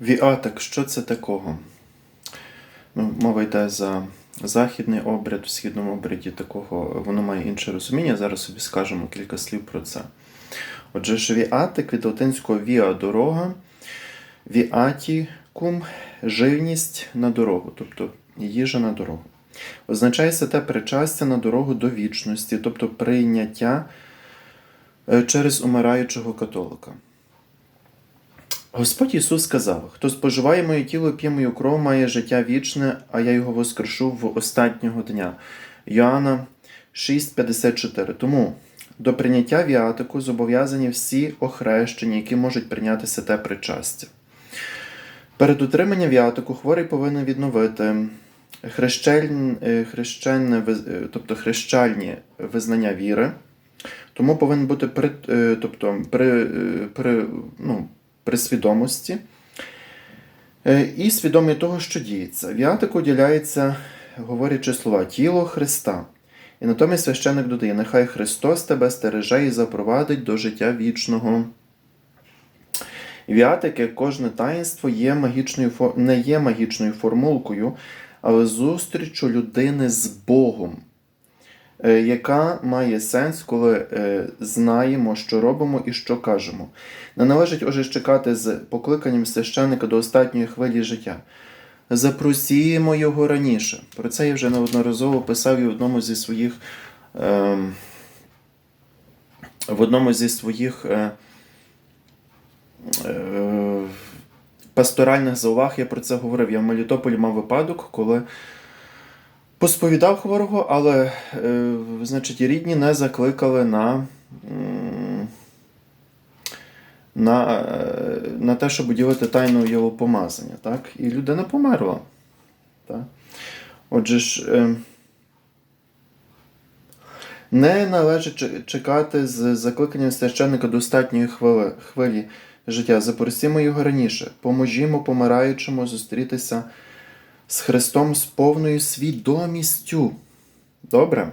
Віатик, що це такого? Ну, мова йде за західний обряд, в східному обряді такого воно має інше розуміння. Зараз собі скажемо кілька слів про це. Отже, ж віатик від латинського віа дорога, віатікум живність на дорогу, тобто їжа на дорогу. Означає святе причастя на дорогу до вічності, тобто прийняття е, через умираючого католика. Господь Ісус сказав: Хто споживає моє тіло і п'є мою кров, має життя вічне, а я його воскрешу в останнього дня. Йоанна 6,54. Тому до прийняття віатику зобов'язані всі охрещені, які можуть прийняти святе причастя. Перед утриманням віатику хворий повинен відновити хрещельн, е, хрещенне, виз- е, тобто хрещальні визнання віри. Тому повинен бути при, е, тобто, при, е, при, ну, при свідомості е, і свідомі того, що діється. Віатику діляється, говорячи слова, тіло Христа. І натомість священик додає: Нехай Христос тебе стереже і запровадить до життя вічного. Віатик, як кожне таїнство, є магічною, не є магічною формулкою, але зустрічю людини з Богом, яка має сенс, коли е, знаємо, що робимо і що кажемо. Не належить уже чекати з покликанням священника до останньої хвилі життя. Запросімо його раніше. Про це я вже неодноразово писав і в одному зі своїх. ем, в одному зі своїх е, е, пасторальних зауваг я про це говорив. Я в Мелітополі мав випадок, коли посповідав хворого, але, е, значить, рідні не закликали на. На, е, на те, щоб ділити тайну його помазання, так? І людина померла. Так? Отже ж, е, не належить чекати з закликанням священника до остатньої хвили, хвилі життя. Запросімо його раніше. Поможімо помираючому зустрітися з Христом з повною свідомістю. Добре?